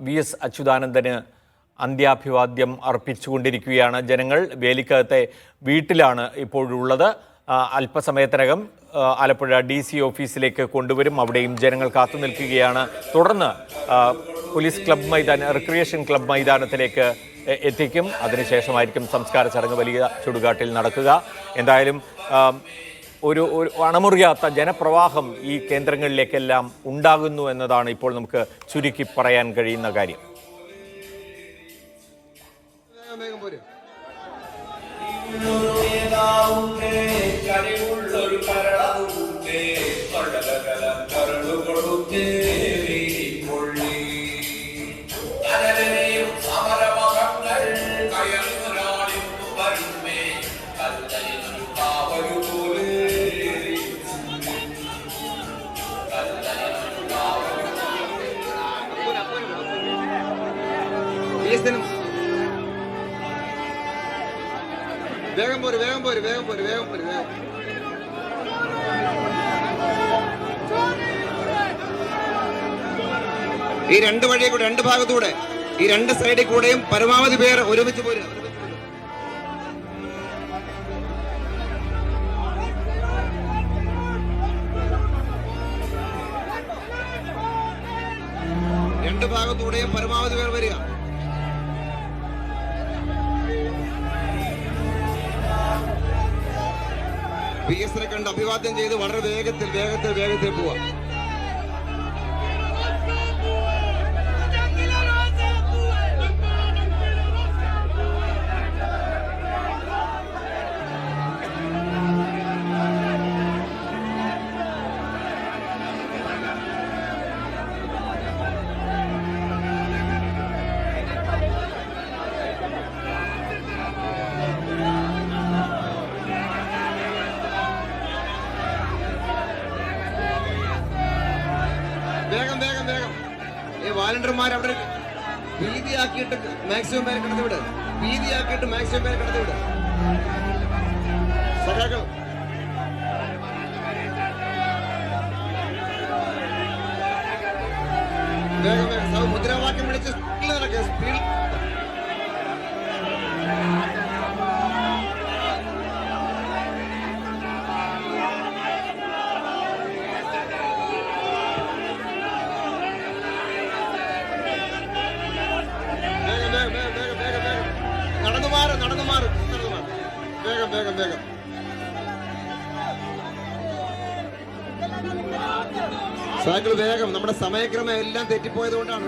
V S അച്യുതാനന്ദന് അന്ത്യാഭിവാദ്യം അർപ്പിച്ചുകൊണ്ടിരിക്കുകയാണ്. ജനങ്ങൾ വേലിക്കകത്തെ വീട്ടിലാണ് ഇപ്പോഴുള്ളത്. അല്പസമയത്തിനകം ആലപ്പുഴ ഡി സി ഓഫീസിലേക്ക് കൊണ്ടുവരും. അവിടെയും ജനങ്ങൾ കാത്തു നിൽക്കുകയാണ്. തുടർന്ന് പോലീസ് ക്ലബ് മൈതാന റിക്രിയേഷൻ ക്ലബ് മൈതാനത്തിലേക്ക് എത്തിക്കും. അതിനുശേഷമായിരിക്കും സംസ്കാര ചടങ്ങ്. വലിയ ചുടുകാട്ടിൽ നടക്കുക. എന്തായാലും ഒരു ഒരു അണമുറിയാത്ത ജനപ്രവാഹം ഈ കേന്ദ്രങ്ങളിലേക്കെല്ലാം ഉണ്ടാകുന്നു എന്നതാണ് ഇപ്പോൾ നമുക്ക് ചുരുക്കി പറയാൻ കഴിയുന്ന കാര്യം. വേഗം ബിഎസ്എനും വേഗം പോര് വേഗം പോര് വേഗം പോര് വേഗം പോര് വേഗം ഈ രണ്ട് വഴിയെ കൂടെ രണ്ട് ഭാഗത്തൂടെ ഈ രണ്ട് സൈഡിൽ കൂടെയും പരമാവധി പേർ ഒരുമിച്ച് പോരുക രണ്ട് ഭാഗത്തൂടെയും പരമാവധി പേർ വരിക. പി എസിനെ കണ്ട് അഭിവാദ്യം ചെയ്ത് വളരെ വേഗത്തിൽ വേഗത്തിൽ വേഗത്തിൽ പോവാ. ഈ വാലണ്ടിയർമാർ അവിടെ ഭീതിയാക്കിയിട്ട് മാക്സിമം പേരെ കടത്തി വിട്. വീതിയാക്കിയിട്ട് മാക്സിമം പേരെ കടത്തി വിട്. സഖാക്കൾ മുദ്രാവാക്യം വിളിച്ച് സ്പീഡിൽ നടക്കുക സ്പീഡിൽ വേഗം സൈക്കിൾ വേഗം. നമ്മുടെ സമയക്രമം എല്ലാം തെറ്റിപ്പോയത് കൊണ്ടാണ്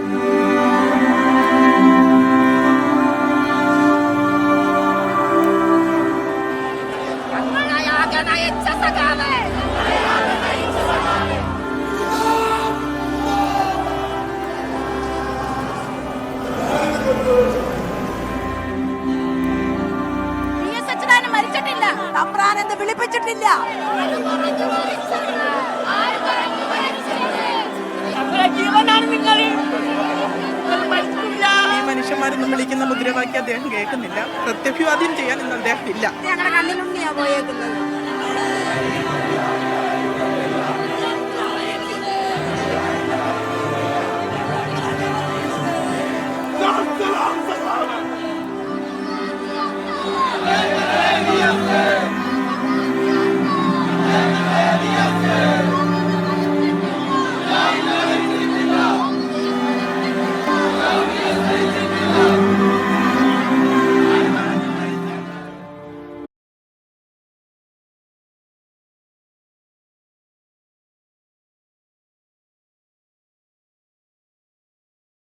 അച്യുതാനന്ദൻ തമ്പ്രാൻ എന്ന് വിളിപ്പിച്ചിട്ടില്ല. ഈ മനുഷ്യന്മാരെന്നും വിളിക്കുന്ന മുദ്രാവാക്യം അദ്ദേഹം കേൾക്കുന്നില്ല. പ്രത്യഭിവാദ്യം ചെയ്യാൻ ഇന്ന് അദ്ദേഹം ഇല്ല. ഞങ്ങളുടെ കണ്ണിലുണ്ണിയാ പോയേക്കുന്നത്.